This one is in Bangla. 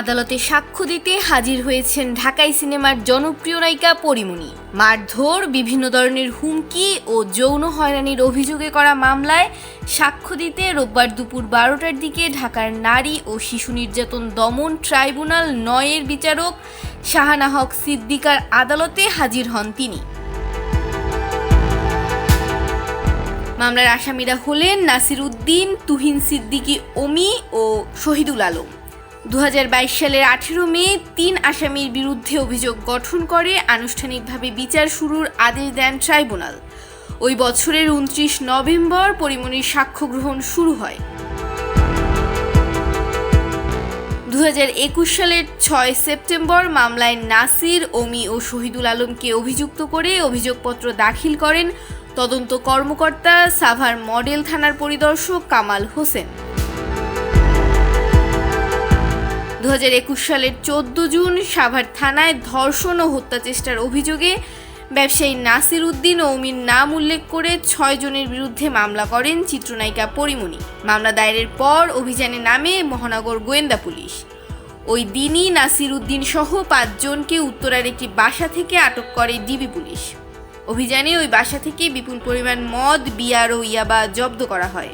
আদালতে সাক্ষ্য দিতে হাজির হয়েছেন ঢাকাই সিনেমার জনপ্রিয় নায়িকা পরিমণি। মারধর বিভিন্ন ধরনের হুমকি ও যৌন হয়রানির অভিযোগে করা মামলায় সাক্ষ্য দিতে রোববার দুপুর বারোটার দিকে ঢাকার নারী ও শিশু নির্যাতন দমন ট্রাইব্যুনাল নয়ের বিচারক শাহানা হক সিদ্দিকার আদালতে হাজির হন তিনি। মামলার আসামিরা হলেন নাসির উদ্দিন, তুহিন সিদ্দিকী, ওমি ও শহীদুল আলম। দু হাজার বাইশ সালের আঠেরো মে তিন আসামির বিরুদ্ধে অভিযোগ গঠন করে, আনুষ্ঠানিকভাবে বিচার শুরুর আদেশ দেন ট্রাইব্যুনাল। ওই বছরের উনত্রিশ নভেম্বর পরিমণির সাক্ষ্য গ্রহণ শুরু হয়। দু হাজার একুশ সালের ছয় সেপ্টেম্বর মামলায় নাসির, ওমি ও শহীদুল আলমকে অভিযুক্ত করে অভিযোগপত্র দাখিল করেন তদন্ত কর্মকর্তা, সাভার মডেল থানার পরিদর্শক কামাল হোসেন। দু হাজার একুশ সালের চোদ্দ জুন সাভার থানায় ধর্ষণ ও হত্যা চেষ্টার অভিযোগে ব্যবসায়ী নাসির উদ্দিন ওমির নাম উল্লেখ করে ছয় জনের বিরুদ্ধে মামলা করেন চিত্রনায়িকা পরিমণি। মামলা দায়েরের পর অভিযানে নামে মহানগর গোয়েন্দা পুলিশ। ওই দিনই নাসির উদ্দিন সহ পাঁচজনকে উত্তরার একটি বাসা থেকে আটক করে ডিবি পুলিশ। অভিযানে ওই বাসা থেকে বিপুল পরিমাণ মদ, বিয়ার ও ইয়াবা জব্দ করা হয়।